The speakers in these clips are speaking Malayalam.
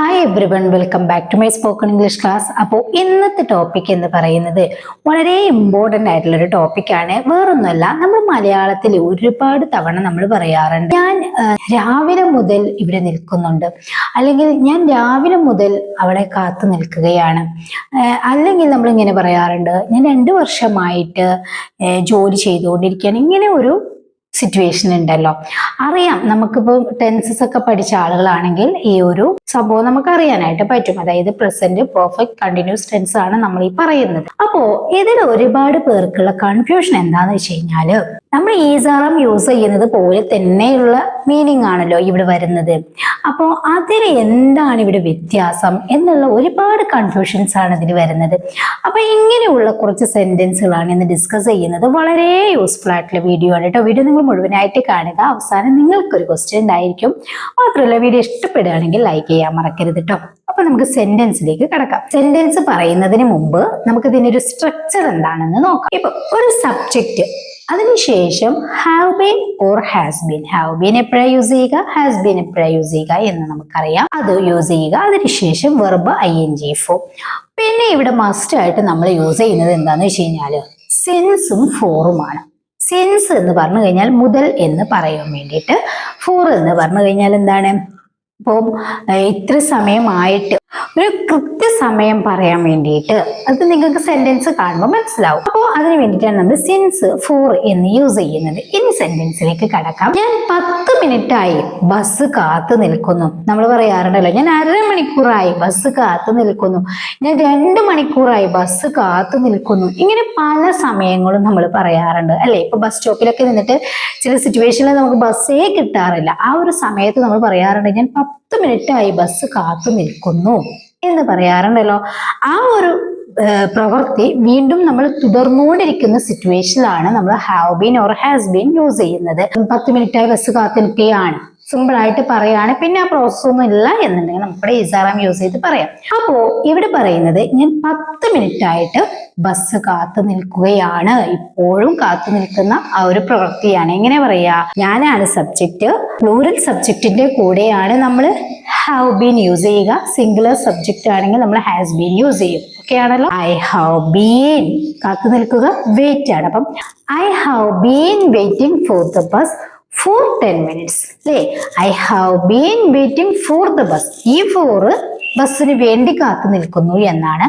Hi everyone welcome back to my spoken English class അപ്പോൾ ഇന്നത്തെ ടോപ്പിക് എന്ന് പറയുന്നത് വളരെ ഇമ്പോർട്ടന്റ് ആയിട്ടുള്ള ഒരു ടോപ്പിക്കാണ് വേറൊന്നുമല്ല നമ്മൾ മലയാളത്തിൽ ഒരുപാട് തവണ നമ്മൾ പറയാറുണ്ട്. ഞാൻ രാവിലെ മുതൽ ഇവിടെ നിൽക്കുന്നുണ്ട്. അല്ലെങ്കിൽ ഞാൻ രാവിലെ മുതൽ അവളെ കാത്തു നിൽക്കുകയാണ്. അല്ലെങ്കിൽ നമ്മൾ ഇങ്ങനെ പറയാറുണ്ട് ഞാൻ രണ്ട് വർഷമായിട്ട് ജോലി ചെയ്തുകൊണ്ടിരിക്കുകയാണ്. ഇങ്ങനെ ഒരു സിറ്റുവേഷൻ ഉണ്ടല്ലോ. അറിയാം നമുക്കിപ്പോൾ ടെൻസസ് ഒക്കെ പഠിച്ച ആളുകളാണെങ്കിൽ ഈ ഒരു സംഭവം നമുക്ക് അറിയാനായിട്ട് പറ്റും. അതായത് പ്രസന്റ് പെർഫെക്റ്റ് കണ്ടിന്യൂസ് ടെൻസ് ആണ് നമ്മൾ ഈ പറയുന്നത്. അപ്പോ ഇതിൽ ഒരുപാട് പേർക്കുള്ള കൺഫ്യൂഷൻ എന്താന്ന് വെച്ച് കഴിഞ്ഞാൽ നമ്മൾ ഈസാറം യൂസ് ചെയ്യുന്നത് പോലെ തന്നെയുള്ള മീനിങ് ആണല്ലോ ഇവിടെ വരുന്നത്. അപ്പോ അതിന് എന്താണ് ഇവിടെ വ്യത്യാസം എന്നുള്ള ഒരുപാട് കൺഫ്യൂഷൻസ് ആണ് ഇതിന് വരുന്നത്. അപ്പൊ ഇങ്ങനെയുള്ള കുറച്ച് സെന്റൻസുകളാണ് ഇന്ന് ഡിസ്കസ് ചെയ്യുന്നത്. വളരെ യൂസ്ഫുൾ ആയിട്ടുള്ള വീഡിയോ ആണ് കേട്ടോ. വീഡിയോ നിങ്ങൾ മുഴുവനായിട്ട് കാണുക. അവസാനം നിങ്ങൾക്കൊരു ക്വസ്റ്റ്യൻ ഉണ്ടായിരിക്കും. മാത്രമല്ല വീഡിയോ ഇഷ്ടപ്പെടുകയാണെങ്കിൽ ലൈക്ക് ചെയ്യാൻ മറക്കരുത് കേട്ടോ അപ്പൊ നമുക്ക് സെന്റൻസിലേക്ക് കടക്കാം. സെന്റൻസ് പറയുന്നതിന് മുമ്പ് നമുക്ക് ഇതിനൊരു സ്ട്രക്ചർ എന്താണെന്ന് നോക്കാം. ഇപ്പൊ ഒരു സബ്ജക്റ്റ് അതിനുശേഷം have been or has been have been എപ്പോഴാണ് യൂസ് ചെയ്യുക? ഹാസ് ബീൻ എപ്പോഴാണ് യൂസ് ചെയ്യുക എന്ന് നമുക്കറിയാം. അത് യൂസ് ചെയ്യുക. അതിനുശേഷം വെർബ് ഐ എൻ ജി ഫോ പിന്നെ ഇവിടെ മസ്റ്റ് ആയിട്ട് നമ്മൾ യൂസ് ചെയ്യുന്നത് എന്താണെന്ന് വെച്ച് കഴിഞ്ഞാൽ സെൻസും ഫോറുമാണ് സിൻസ് എന്ന് പറഞ്ഞു കഴിഞ്ഞാൽ മുതൽ എന്ന് പറയാൻ വേണ്ടിയിട്ട് ഫോർ എന്ന് പറഞ്ഞു കഴിഞ്ഞാൽ എന്താണ്? ഇപ്പം ഇത്ര സമയമായിട്ട് ഒരു കൃത്യസമയം പറയാൻ വേണ്ടിയിട്ട് അത് നിങ്ങൾക്ക് സെന്റൻസ് കാണുമ്പോൾ മനസ്സിലാവും. അപ്പോൾ അതിന് വേണ്ടിയിട്ടാണ് നമ്മൾ സിൻസ് ഫോർ എന്ന് യൂസ് ചെയ്യുന്നത്. ഇനി സെന്റൻസിലേക്ക് കടക്കാം. ഞാൻ പത്ത് മിനിറ്റ് ആയി ബസ് കാത്തു നിൽക്കുന്നു. നമ്മൾ പറയാറുണ്ടല്ലോ ഞാൻ അരമണിക്കൂറായി ബസ് കാത്തു നിൽക്കുന്നു. ഞാൻ രണ്ട് മണിക്കൂറായി ബസ് കാത്തു നിൽക്കുന്നു. ഇങ്ങനെ പല സമയങ്ങളും നമ്മൾ പറയാറുണ്ട്. അല്ലെ? ഇപ്പൊ ബസ് സ്റ്റോപ്പിലൊക്കെ നിന്നിട്ട് ചില സിറ്റുവേഷനിൽ നമുക്ക് ബസ്സേ കിട്ടാറില്ല. ആ ഒരു സമയത്ത് നമ്മൾ പറയാറുണ്ട് ഞാൻ പത്ത് മിനിറ്റ് ആയി ബസ് കാത്തു നിൽക്കുന്നു എന്ന് പറയാറുണ്ടല്ലോ. ആ ഒരു പ്രവൃത്തി വീണ്ടും നമ്മൾ തുടർന്നുകൊണ്ടിരിക്കുന്ന സിറ്റുവേഷനിലാണ് നമ്മൾ have been or has been use ചെയ്യുന്നത്. പത്ത് മിനിറ്റായി ബസ് കാത്തു നിൽക്കുകയാണ്. സിമ്പിൾ ആയിട്ട് പറയുകയാണ് പിന്നെ ആ പ്രോസസ് ഒന്നും ഇല്ല എന്നുണ്ടെങ്കിൽ നമ്മുടെ ഇസാറാം യൂസ് ചെയ്ത് പറയാം. അപ്പോ ഇവിടെ പറയുന്നത് ഞാൻ പത്ത് മിനിറ്റ് ആയിട്ട് ബസ് കാത്തു നിൽക്കുകയാണ്. ഇപ്പോഴും കാത്തു നിൽക്കുന്ന ആ ഒരു പ്രവൃത്തിയാണ്. എങ്ങനെ പറയാ? ഞാനാണ് സബ്ജക്റ്റ് പ്ലൂറൽ സബ്ജക്റ്റിന്റെ കൂടെയാണ് നമ്മൾ ഹാവ് ബീൻ യൂസ് ചെയ്യുക. സിംഗുലർ സബ്ജക്റ്റ് ആണെങ്കിൽ നമ്മൾ ഹാസ് ബീൻ യൂസ് ചെയ്യും. ഓക്കെ ആണല്ലോ? ഐ ഹാവ് ബീൻ കാത്തു നിൽക്കുക. വെയിറ്റ് ആണ്. അപ്പം I have been waiting for the bus for ten minutes അല്ലേ? I have been waiting for the bus ഈ ഫോറ് ബസ്സിന് വേണ്ടി കാത്തു നിൽക്കുന്നു എന്നാണ്.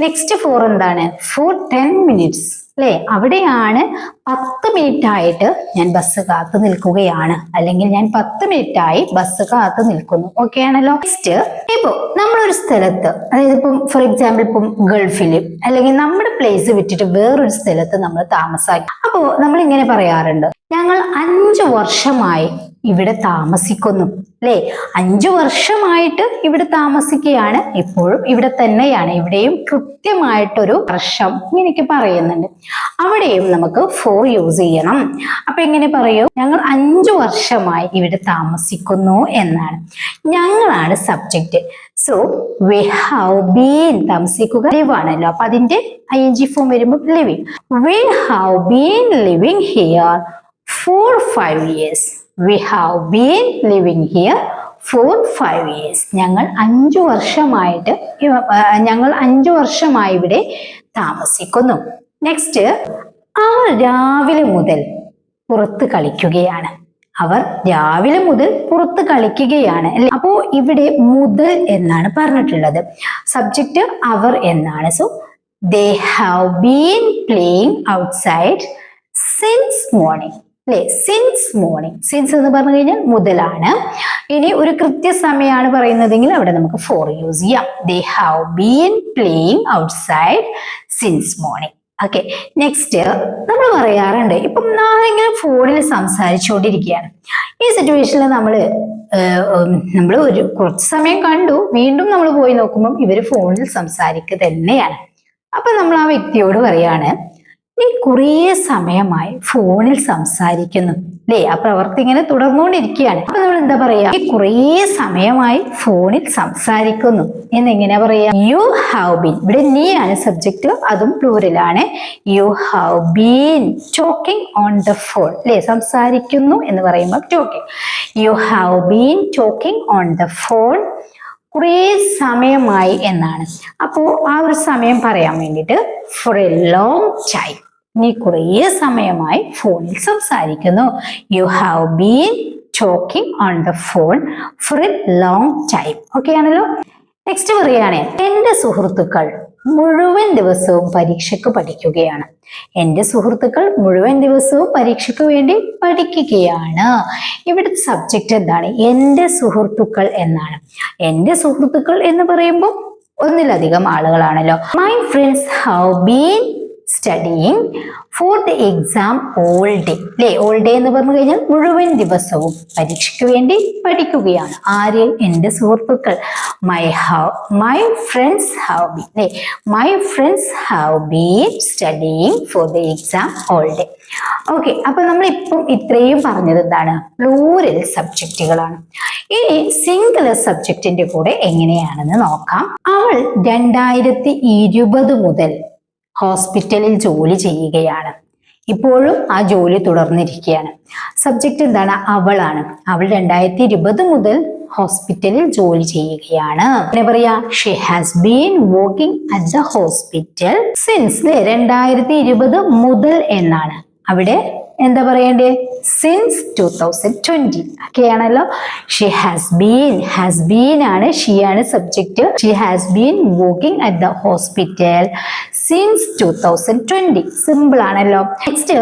നെക്സ്റ്റ് ഫോർ എന്താണ്? ഫോർ ടെൻ മിനിറ്റ്സ് അല്ലേ? അവിടെയാണ് പത്ത് മിനിറ്റ് ആയിട്ട് ഞാൻ ബസ് കാത്തു നിൽക്കുകയാണ്. അല്ലെങ്കിൽ ഞാൻ പത്ത് മിനിറ്റ് ആയി ബസ് കാത്തു നിൽക്കുന്നു. ഓക്കെ ആണല്ലോ? നെക്സ്റ്റ് ഇപ്പോ നമ്മളൊരു സ്ഥലത്ത് അതായത് ഇപ്പം ഫോർ എക്സാമ്പിൾ ഇപ്പം ഗൾഫിൽ അല്ലെങ്കിൽ നമ്മുടെ പ്ലേസ് വിട്ടിട്ട് വേറൊരു സ്ഥലത്ത് നമ്മൾ താമസാക്കി. അപ്പോ നമ്മൾ ഇങ്ങനെ പറയാറുണ്ട് ഞങ്ങൾ അഞ്ചു വർഷമായി ഇവിടെ താമസിക്കുന്നു. അല്ലേ? അഞ്ചു വർഷമായിട്ട് ഇവിടെ താമസിക്കുകയാണ്. ഇപ്പോഴും ഇവിടെ തന്നെയാണ്. ഇവിടെയും കൃത്യമായിട്ടൊരു വർഷം എനിക്ക് പറയുന്നുണ്ട്. അവിടെയും നമുക്ക് ഫോർ യൂസ് ചെയ്യണം. അപ്പൊ എങ്ങനെ പറയൂ? ഞങ്ങൾ അഞ്ചു വർഷമായി ഇവിടെ താമസിക്കുന്നു എന്നാണ്. ഞങ്ങളാണ് subject so we have been താമസിക്കുക ലിവ് ആണല്ലോ അപ്പൊ അതിന്റെ ഐ എൻ ജി ഫോം വരുമ്പോൾ living we have been living here for five years we have been living here for five years ഞങ്ങൾ അഞ്ചു വർഷമായിട്ട് ഞങ്ങൾ അഞ്ചു വർഷമായി ഇവിടെ താമസിക്കുന്നു. നെക്സ്റ്റ് അവർ രാവിലെ മുതൽ പുറത്ത് കളിക്കുകയാണ്. അവർ രാവിലെ മുതൽ പുറത്ത് കളിക്കുകയാണ്. അല്ലെ? അപ്പോ ഇവിടെ മുതൽ എന്നാണ് പറഞ്ഞിട്ടുള്ളത്. സബ്ജക്റ്റ് അവർ എന്നാണ്. So they have been playing outside since morning അല്ലെ? സിൻസ് മോർണിംഗ് സിൻസ് എന്ന് പറഞ്ഞു കഴിഞ്ഞാൽ മുതലാണ്. ഇനി ഒരു കൃത്യസമയമാണ് പറയുന്നതെങ്കിൽ അവിടെ നമുക്ക് ഫോർ യൂസ് ചെയ്യാം. They have been playing outside since morning okay next നമ്മൾ പറയാറുണ്ട് ഇപ്പം ആരെങ്കിലും ഫോണിൽ സംസാരിച്ചുകൊണ്ടിരിക്കുകയാണ്. ഈ സിറ്റുവേഷനിൽ നമ്മൾ നമ്മൾ ഒരു കുറച്ച് സമയം കണ്ടു. വീണ്ടും നമ്മൾ പോയി നോക്കുമ്പം ഇവർ ഫോണിൽ സംസാരിക്കുക തന്നെയാണ്. അപ്പൊ നമ്മൾ ആ വ്യക്തിയോട് പറയാണ് നീ കുറേ സമയമായി ഫോണിൽ സംസാരിക്കുന്നു. അല്ലേ ആ പ്രവൃത്തി ഇങ്ങനെ തുടർന്നുകൊണ്ടിരിക്കുകയാണ്. അപ്പൊ നമ്മൾ എന്താ പറയാ? ഈ കുറേ സമയമായി ഫോണിൽ സംസാരിക്കുന്നു. എന്നെങ്ങനെ പറയാ? യു ഹാവ് ബീൻ ഇവിടെ നീ ആണ് സബ്ജക്റ്റ് അതും പ്ലൂരലാണ് you have been talking on the phone അല്ലേ? സംസാരിക്കുന്നു എന്ന് പറയുമ്പോൾ talking you have been talking on the phone കുറേ സമയമായി എന്നാണ്. അപ്പോൾ ആ ഒരു സമയം പറയാൻ വേണ്ടിയിട്ട് ഫോർ എ ലോങ് ടൈം നീ കുറേ സമയമായി ഫോണിൽ സംസാരിക്കുന്നു. You have been talking on the phone for a long time okay ആണല്ലോ? നെക്സ്റ്റ് പറയുകയാണെങ്കിൽ എന്റെ സുഹൃത്തുക്കൾ മുഴുവൻ ദിവസവും പരീക്ഷയ്ക്ക് പഠിക്കുകയാണ്. എന്റെ സുഹൃത്തുക്കൾ മുഴുവൻ ദിവസവും പരീക്ഷയ്ക്ക് വേണ്ടി പഠിക്കുകയാണ്. ഇവിടുത്തെ സബ്ജക്റ്റ് എന്താണ്? എന്റെ സുഹൃത്തുക്കൾ എന്നാണ്. എന്റെ സുഹൃത്തുക്കൾ എന്ന് പറയുമ്പോൾ ഒന്നിലധികം ആളുകളാണല്ലോ. My friends have been studying for the exam all day അല്ലേ ഓൾ ഡേ എന്ന് പറഞ്ഞു കഴിഞ്ഞാൽ മുഴുവൻ ദിവസവും പരീക്ഷയ്ക്ക് വേണ്ടി പഠിക്കുകയാണ്. ആര്? എന്റെ സുഹൃത്തുക്കൾ. My have my friends have been അല്ലേ my friends have been studying for the exam all day okay അപ്പൊ നമ്മൾ ഇപ്പം ഇത്രയും പറഞ്ഞത് എന്താണ്? പ്ലൂരൽ സബ്ജക്റ്റുകളാണ് ഇനി സിംഗുലർ സബ്ജക്റ്റിന്റെ കൂടെ എങ്ങനെയാണെന്ന് നോക്കാം. അവൾ രണ്ടായിരത്തി ഇരുപത് മുതൽ ഹോസ്പിറ്റലിൽ ജോലി ചെയ്യുകയാണ്. ഇപ്പോഴും ആ ജോലി തുടർന്നിരിക്കുകയാണ്. സബ്ജക്റ്റ് എന്താണ്? അവളാണ്. അവൾ രണ്ടായിരത്തി ഇരുപത് മുതൽ ഹോസ്പിറ്റലിൽ ജോലി ചെയ്യുകയാണ്. പിന്നെ പറയാ she has been working at the hospital since രണ്ടായിരത്തി ഇരുപത് മുതൽ എന്നാണ്. അവിടെ എന്താ പറയണ്ടേ? Since two thousand twenty ഒക്കെയാണല്ലോ. She has been has been ആണ്. ഷീ ആണ് subject she has been working at the hospital since two thousand twenty simple ആണല്ലോ. നെക്സ്റ്റ്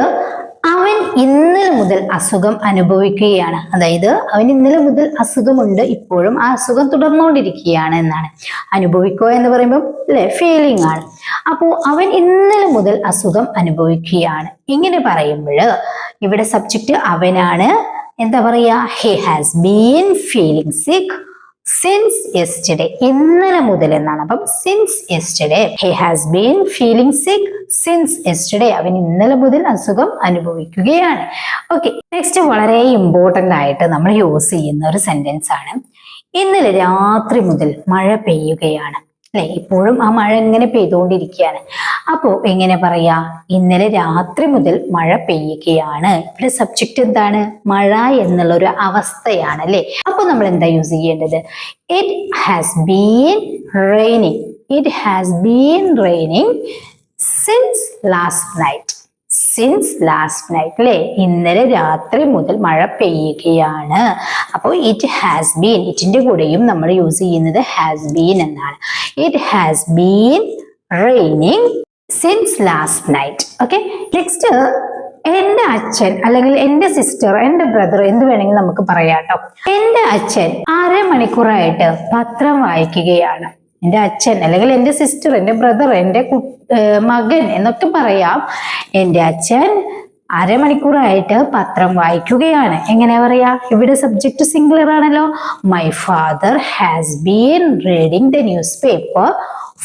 അവൻ ഇന്നലെ മുതൽ അസുഖം അനുഭവിക്കുകയാണ്. അതായത് അവൻ ഇന്നലെ മുതൽ അസുഖമുണ്ട് ഇപ്പോഴും ആ അസുഖം തുടർന്നുകൊണ്ടിരിക്കുകയാണ് എന്നാണ്. അനുഭവിക്കുക എന്ന് പറയുമ്പോൾ അല്ലെ ഫീലിംഗ് ആണ്. അപ്പോൾ അവൻ ഇന്നലെ മുതൽ അസുഖം അനുഭവിക്കുകയാണ്. ഇങ്ങനെ പറയുമ്പോൾ ഇവിടെ സബ്ജക്റ്റ് അവനാണ് എന്താ പറയുക? He has been feeling sick since yesterday ഇന്നലെ മുതൽ എന്നാണ്. അപ്പം since yesterday he has been feeling sick since yesterday അവൻ ഇന്നലെ മുതൽ അസുഖം അനുഭവിക്കുകയാണ്. ഓക്കെ നെക്സ്റ്റ് വളരെ ഇമ്പോർട്ടന്റ് ആയിട്ട് നമ്മൾ യൂസ് ചെയ്യുന്ന ഒരു സെന്റൻസ് ആണ്. ഇന്നലെ രാത്രി മുതൽ മഴ പെയ്യുകയാണ്. അല്ലെ? ഇപ്പോഴും ആ മഴ ഇങ്ങനെ പെയ്തുകൊണ്ടിരിക്കുകയാണ്. അപ്പോ എങ്ങനെ പറയാ? ഇന്നലെ രാത്രി മുതൽ മഴ പെയ്യുകയാണ്. ഇവിടെ സബ്ജക്റ്റ് എന്താണ്? മഴ എന്നുള്ള ഒരു അവസ്ഥയാണ് അല്ലെ? അപ്പൊ നമ്മൾ എന്താ യൂസ് ചെയ്യേണ്ടത്? It has been raining it has been raining since last night since last night അല്ലേ ഇന്നലെ രാത്രി മുതൽ മഴ പെയ്യുകയാണ്. അപ്പോൾ ഇറ്റ് ഹാസ് ബീൻ ഇറ്റിന്റെ കൂടെയും നമ്മൾ യൂസ് ചെയ്യുന്നത് ഹാസ് ബീൻ എന്നാണ്. It has been raining since last night okay next എന്റെ അച്ഛൻ അല്ലെങ്കിൽ എന്റെ സിസ്റ്റർ എന്റെ ബ്രദർ എന്ത് വേണമെങ്കിലും നമുക്ക് പറയാം കേട്ടോ എന്റെ അച്ഛൻ അരമണിക്കൂറായിട്ട് പത്രം വായിക്കുകയാണ്. എന്റെ അച്ഛൻ അല്ലെങ്കിൽ എന്റെ സിസ്റ്റർ എന്റെ ബ്രദർ എന്റെ മകൻ എന്നൊക്കെ പറയാം. എന്റെ അച്ഛൻ അരമണിക്കൂറായിട്ട് പത്രം വായിക്കുകയാണ്. എങ്ങനെ പറയാ? ഇവിടെ സബ്ജക്റ്റ് സിംഗുലർ ആണല്ലോ. My father has been reading the newspaper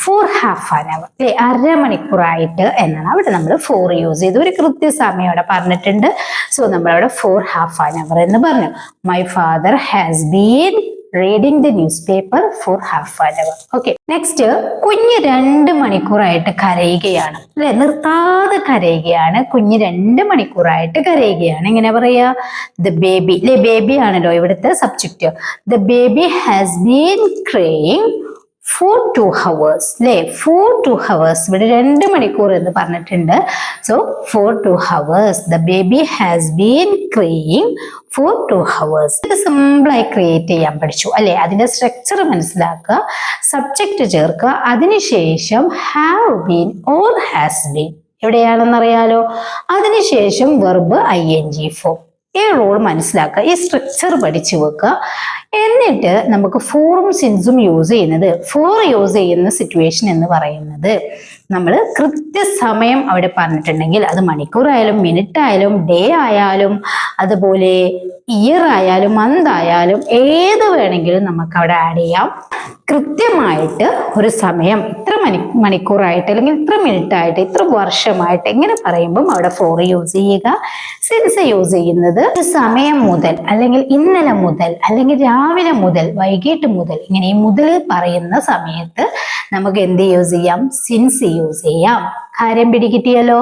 for half an hour അല്ലെ? അരമണിക്കൂറായിട്ട് എന്നാണ് അവിടെ നമ്മൾ ഫോർ യൂസ് ചെയ്ത് ഒരു കൃത്യസമയം അവിടെ പറഞ്ഞിട്ടുണ്ട്. സോ നമ്മളവിടെ ഫോർ ഹാഫ് ആൻ അവർ എന്ന് പറഞ്ഞു. My father has been reading the newspaper for half an hour okay next കുഞ്ഞ് രണ്ട് മണിക്കൂറായിട്ട് കരയുകയാണ്. അല്ലെ? നിർത്താതെ കരയുകയാണ്. കുഞ്ഞ് രണ്ട് മണിക്കൂറായിട്ട് കരയുകയാണ്. എങ്ങനെ പറയാ? ദ ബേബി അല്ലെ? ബേബി ആണല്ലോ ഇവിടുത്തെ subject the baby has been crying for two hours അല്ലേ ഫോർ ടു ഹവേഴ്സ് ഇവിടെ രണ്ട് മണിക്കൂർ എന്ന് പറഞ്ഞിട്ടുണ്ട്. So for two hours the baby has been crying for two hours ഇത് സിമ്പിളായി ക്രിയേറ്റ് ചെയ്യാൻ പഠിച്ചു. അല്ലെ? അതിന്റെ സ്ട്രക്ചർ മനസ്സിലാക്കുക. സബ്ജക്റ്റ് ചേർക്കുക. അതിനുശേഷം have been or has been എവിടെയാണെന്നറിയാലോ? അതിനുശേഷം verb I N G form ഈ റോൾ മനസ്സിലാക്കുക. ഈ സ്ട്രക്ചർ പഠിച്ചു വെക്കുക. എന്നിട്ട് നമുക്ക് ഫോറും സിൻസും യൂസ് ചെയ്യുന്നത് ഫോർ യൂസ് ചെയ്യുന്ന സിറ്റുവേഷൻ എന്ന് പറയുന്നത് നമ്മൾ കൃത്യസമയം അവിടെ പറഞ്ഞിട്ടുണ്ടെങ്കിൽ അത് മണിക്കൂറായാലും മിനിറ്റ് ആയാലും ഡേ ആയാലും അതുപോലെ ഇയർ ആയാലും മന്ത് ആയാലും ഏത് വേണമെങ്കിലും നമുക്ക് അവിടെ ആഡ് ചെയ്യാം. കൃത്യമായിട്ട് ഒരു സമയം ഇത്ര മണി മണിക്കൂറായിട്ട് അല്ലെങ്കിൽ ഇത്ര മിനിറ്റ് ആയിട്ട് ഇത്ര വർഷമായിട്ട് എങ്ങനെ പറയുമ്പം അവിടെ ഫോർ യൂസ് ചെയ്യുക? സെൻസ് യൂസ് ചെയ്യുന്നത് ഒരു സമയം മുതൽ അല്ലെങ്കിൽ ഇന്നലെ മുതൽ അല്ലെങ്കിൽ രാവിലെ മുതൽ വൈകിട്ട് മുതൽ ഇങ്ങനെ മുതൽ പറയുന്ന സമയത്ത് നമുക്ക് എന്ത് യൂസ് ചെയ്യാം? സിൻസ് യൂസ് ചെയ്യാം. കാര്യം പിടികിട്ടിയല്ലോ?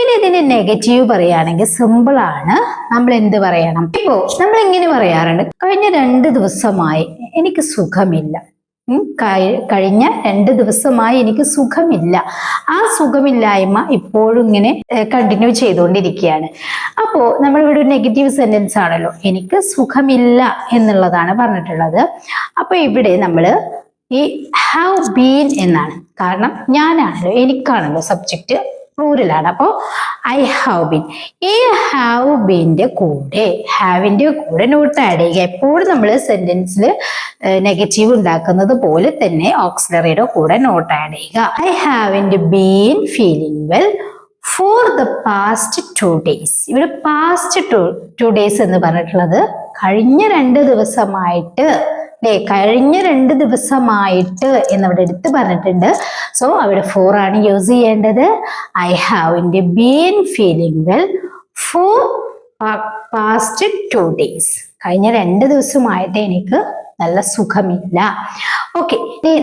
ഇനി ഇതിന്റെ നെഗറ്റീവ് പറയുകയാണെങ്കിൽ സിമ്പിൾ ആണ്. നമ്മൾ എന്ത് പറയണം? ഇപ്പോ നമ്മൾ ഇങ്ങനെ പറയാറുണ്ട്. കഴിഞ്ഞ രണ്ട് ദിവസമായി എനിക്ക് സുഖമില്ല. കഴിഞ്ഞ രണ്ട് ദിവസമായി എനിക്ക് സുഖമില്ല. ആ സുഖമില്ലായ്മ ഇപ്പോഴും ഇങ്ങനെ കണ്ടിന്യൂ ചെയ്തുകൊണ്ടിരിക്കുകയാണ്. അപ്പോൾ നമ്മളിവിടെ ഒരു നെഗറ്റീവ് സെന്റൻസ് ആണല്ലോ. എനിക്ക് സുഖമില്ല എന്നുള്ളതാണ് പറഞ്ഞിട്ടുള്ളത്. അപ്പോൾ ഇവിടെ നമ്മൾ ഈ ഹാവ് ബീൻ എന്നാണ്. കാരണം ഞാനാണല്ലോ എനിക്കാണല്ലോ സബ്ജക്റ്റ് പ്ലൂരലാണ് അപ്പോൾ ഐ ഹാവ് ബീൻ ഈ ഹാവ് ബീന്റെ കൂടെ ഹാവിന്റെ കൂടെ നോട്ട് ആഡ് ചെയ്യുക. എപ്പോഴും നമ്മൾ സെന്റൻസിൽ നെഗറ്റീവ് ഉണ്ടാക്കുന്നത് പോലെ തന്നെ ഓക്സിലറിയുടെ കൂടെ നോട്ട് ആഡ് ചെയ്യുക. I haven't been feeling well for the past two days ഇവിടെ പാസ്റ്റ് ടു ടു ഡേയ്സ് എന്ന് പറഞ്ഞിട്ടുള്ളത് കഴിഞ്ഞ രണ്ട് ദിവസമായിട്ട് അല്ലെ കഴിഞ്ഞ രണ്ട് ദിവസമായിട്ട് എന്നിവിടെ എടുത്ത് പറഞ്ഞിട്ടുണ്ട്. സോ അവിടെ ഫോർ ആണ് യൂസ് ചെയ്യേണ്ടത്. ഐ ഹാവ് എന്റെ been feeling well for past two days കഴിഞ്ഞ രണ്ട് ദിവസമായിട്ട് എനിക്ക് നല്ല സുഖമില്ല. ഓക്കെ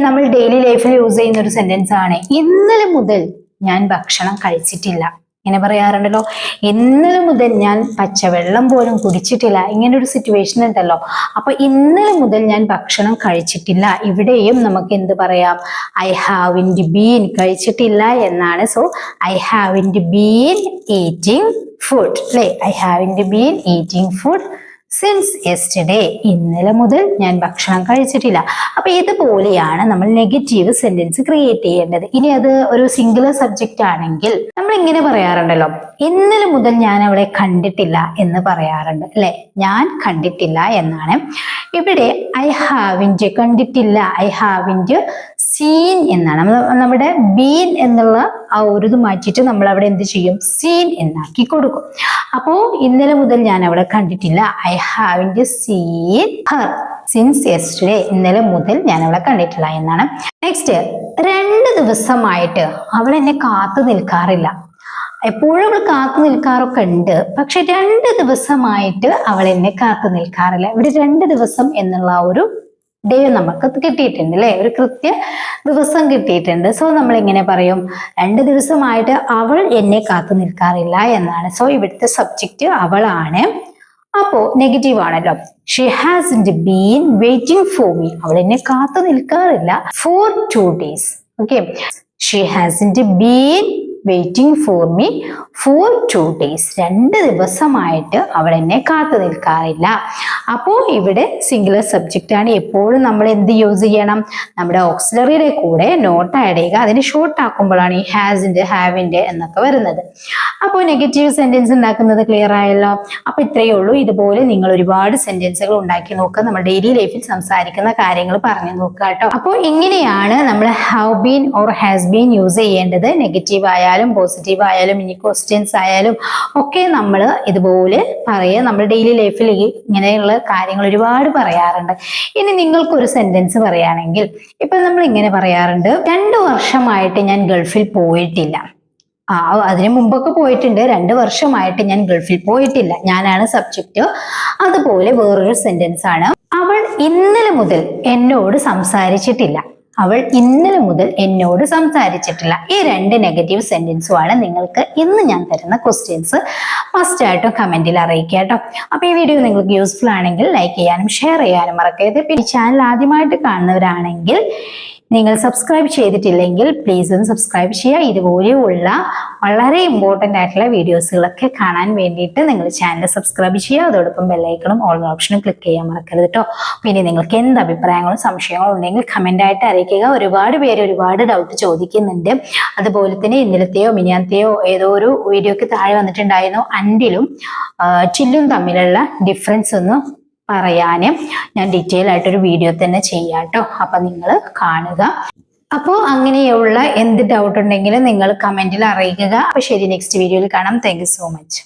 നമ്മൾ ഡെയിലി ലൈഫിൽ യൂസ് ചെയ്യുന്ന ഒരു സെന്റൻസ് ആണ്. ഇന്നലെ മുതൽ ഞാൻ ഭക്ഷണം കഴിച്ചിട്ടില്ല. ഇങ്ങനെ പറയാറുണ്ടല്ലോ. ഇന്നലെ മുതൽ ഞാൻ പച്ചവെള്ളം പോലും കുടിച്ചിട്ടില്ല. ഇങ്ങനെ ഒരു സിറ്റുവേഷൻ ഉണ്ടല്ലോ. അപ്പൊ ഇന്നലെ മുതൽ ഞാൻ ഭക്ഷണം കഴിച്ചിട്ടില്ല. ഇവിടെയും നമുക്ക് എന്ത് പറയാം? ഐ ഹാവ് ഇൻ ബീൻ കഴിച്ചിട്ടില്ല എന്നാണ്. So I have in been eating food അല്ലെ? I have in been eating food since yesterday ഇന്നലെ മുതൽ ഞാൻ ഭക്ഷണം കഴിച്ചിട്ടില്ല. അപ്പൊ ഇതുപോലെയാണ് നമ്മൾ നെഗറ്റീവ് സെന്റൻസ് ക്രിയേറ്റ് ചെയ്യേണ്ടത്. ഇനി അത് ഒരു സിംഗുലർ സബ്ജക്റ്റ് ആണെങ്കിൽ നമ്മൾ ഇങ്ങനെ പറയാറുണ്ടല്ലോ ഇന്നലെ മുതൽ ഞാൻ അവളെ കണ്ടിട്ടില്ല എന്ന് പറയാറുണ്ട്. അല്ലെ? ഞാൻ കണ്ടിട്ടില്ല എന്നാണ്. ഇവിടെ ഐ ഹാവിന്റെ കണ്ടിട്ടില്ല. ഐ ഹാവിന്റെ സീൻ എന്നാണ്. നമ്മുടെ ബീൻ എന്നുള്ള ആ ഒരു ഇത് മാറ്റിയിട്ട് നമ്മൾ അവിടെ എന്ത് ചെയ്യും? സീൻ എന്നാക്കി കൊടുക്കും. അപ്പോ ഇന്നലെ മുതൽ ഞാൻ അവിടെ കണ്ടിട്ടില്ല. I haven't seen her since yesterday ഇന്നലെ മുതൽ ഞാൻ അവളെ കണ്ടിട്ടില്ല എന്നാണ്. നെക്സ്റ്റ് രണ്ട് ദിവസമായിട്ട് അവൾ എന്നെ കാത്തു നിൽക്കാറില്ല. എപ്പോഴും അവൾ കാത്തു നിൽക്കാറൊക്കെ ഉണ്ട്. പക്ഷെ രണ്ട് ദിവസമായിട്ട് അവൾ എന്നെ കാത്തു നിൽക്കാറില്ല. ഇവിടെ രണ്ട് ദിവസം എന്നുള്ള ഒരു ഡേ നമുക്ക് കിട്ടിയിട്ടുണ്ട് അല്ലെ? ഒരു കൃത്യ ദിവസം കിട്ടിയിട്ടുണ്ട്. സോ നമ്മൾ ഇങ്ങനെ പറയും രണ്ട് ദിവസമായിട്ട് അവൾ എന്നെ കാത്തു നിൽക്കാറില്ല എന്നാണ്. സോ ഇവിടുത്തെ സബ്ജക്റ്റ് അവളാണ്. അപ്പോ നെഗറ്റീവ് ആണല്ലോ. She has been waiting for me അവൾ എന്നെ കാത്തു നിൽക്കാറില്ല. For two days okay she has been waiting for me for two days രണ്ട് ദിവസമായിട്ട് അവൾ എന്നെ കാത്തു നിൽക്കാറില്ല. അപ്പോൾ ഇവിടെ സിംഗുലർ സബ്ജക്റ്റ് ആണ്. എപ്പോഴും നമ്മൾ എന്ത് യൂസ് ചെയ്യണം? നമ്മുടെ ഓക്സിലറിയുടെ കൂടെ നോട്ട് ആഡ് ചെയ്യുക അതിന് ഷോർട്ട് ആക്കുമ്പോഴാണ് ഈ ഹാസിന്റെ ഹാവിന്റെ എന്നൊക്കെ വരുന്നത്. അപ്പോൾ നെഗറ്റീവ് സെന്റൻസ് ഉണ്ടാക്കുന്നത് ക്ലിയർ ആയല്ലോ? അപ്പോൾ ഇത്രയേ ഉള്ളൂ. ഇതുപോലെ നിങ്ങൾ ഒരുപാട് സെന്റൻസുകൾ ഉണ്ടാക്കി നോക്കുക. നമ്മൾ ഡെയിലി ലൈഫിൽ സംസാരിക്കുന്ന കാര്യങ്ങൾ പറഞ്ഞു നോക്കുക കേട്ടോ. അപ്പോൾ ഇങ്ങനെയാണ് നമ്മൾ have been or has been use ചെയ്യേണ്ടത്? നെഗറ്റീവ് ആയാലും പോസിറ്റീവ് ആയാലും ഇനി ക്വസ്റ്റ്യൻസ് ആയാലും ഒക്കെ നമ്മൾ ഇതുപോലെ പറയുക. നമ്മൾ ഡെയിലി ലൈഫിൽ ഇങ്ങനെയുള്ള കാര്യങ്ങൾ ഒരുപാട് പറയാറുണ്ട്. ഇനി നിങ്ങൾക്കൊരു സെന്റൻസ് പറയുകയാണെങ്കിൽ ഇപ്പൊ നമ്മൾ ഇങ്ങനെ പറയാറുണ്ട്. രണ്ടു വർഷമായിട്ട് ഞാൻ ഗൾഫിൽ പോയിട്ടില്ല. ആ അതിനു മുമ്പൊക്കെ പോയിട്ടുണ്ട്. രണ്ട് വർഷമായിട്ട് ഞാൻ ഗൾഫിൽ പോയിട്ടില്ല. ഞാനാണ് സബ്ജക്റ്റ് അതുപോലെ വേറൊരു സെന്റൻസ് ആണ്. അവൾ ഇന്നലെ മുതൽ എന്നോട് സംസാരിച്ചിട്ടില്ല. അവൾ ഇന്നലെ മുതൽ എന്നോട് സംസാരിച്ചിട്ടില്ല. ഈ രണ്ട് നെഗറ്റീവ് സെന്റൻസുമാണ് നിങ്ങൾക്ക് ഇന്ന് ഞാൻ തരുന്ന ക്വസ്റ്റ്യൻസ് മസ്റ്റ് ആയിട്ടും കമന്റിൽ അറിയിക്കുക കേട്ടോ. അപ്പൊ ഈ വീഡിയോ നിങ്ങൾക്ക് യൂസ്ഫുൾ ആണെങ്കിൽ ലൈക്ക് ചെയ്യാനും ഷെയർ ചെയ്യാനും മറക്കരുത്. പിന്നെ ചാനൽ ആദ്യമായിട്ട് കാണുന്നവരാണെങ്കിൽ നിങ്ങൾ സബ്സ്ക്രൈബ് ചെയ്തിട്ടില്ലെങ്കിൽ പ്ലീസ് ഒന്ന് സബ്സ്ക്രൈബ് ചെയ്യുക. ഇതുപോലെയുള്ള വളരെ ഇമ്പോർട്ടന്റ് ആയിട്ടുള്ള വീഡിയോസുകളൊക്കെ കാണാൻ വേണ്ടിയിട്ട് നിങ്ങൾ ചാനൽ സബ്സ്ക്രൈബ് ചെയ്യുക. അതോടൊപ്പം ബെല്ലൈക്കണും ഓൾ ഓപ്ഷനും ക്ലിക്ക് ചെയ്യാൻ മറക്കരുത് കേട്ടോ പിന്നെ നിങ്ങൾക്ക് എന്ത് അഭിപ്രായങ്ങളും സംശയങ്ങളും ഉണ്ടെങ്കിൽ കമന്റ് ആയിട്ട് അറിയിക്കുക. ഒരുപാട് പേര് ഒരുപാട് ഡൗട്ട് ചോദിക്കുന്നുണ്ട്. അതുപോലെ തന്നെ ഇന്നലത്തെയോ മിനിയാത്തെയോ ഏതോ ഒരു വീഡിയോക്ക് താഴെ വന്നിട്ടുണ്ടായിരുന്നു. അൻഡിലും ചില്ലും തമ്മിലുള്ള ഡിഫറൻസ് ഒന്ന് പറയാന് ഞാൻ ഡീറ്റെയിൽ ആയിട്ടൊരു വീഡിയോ തന്നെ ചെയ്യാം കേട്ടോ അപ്പൊ നിങ്ങൾ കാണുക. അപ്പോൾ അങ്ങനെയുള്ള എന്ത് ഡൗട്ട് ഉണ്ടെങ്കിലും നിങ്ങൾ കമന്റിൽ അറിയിക്കുക. അപ്പൊ ശരി നെക്സ്റ്റ് വീഡിയോയിൽ കാണാം. Thank so much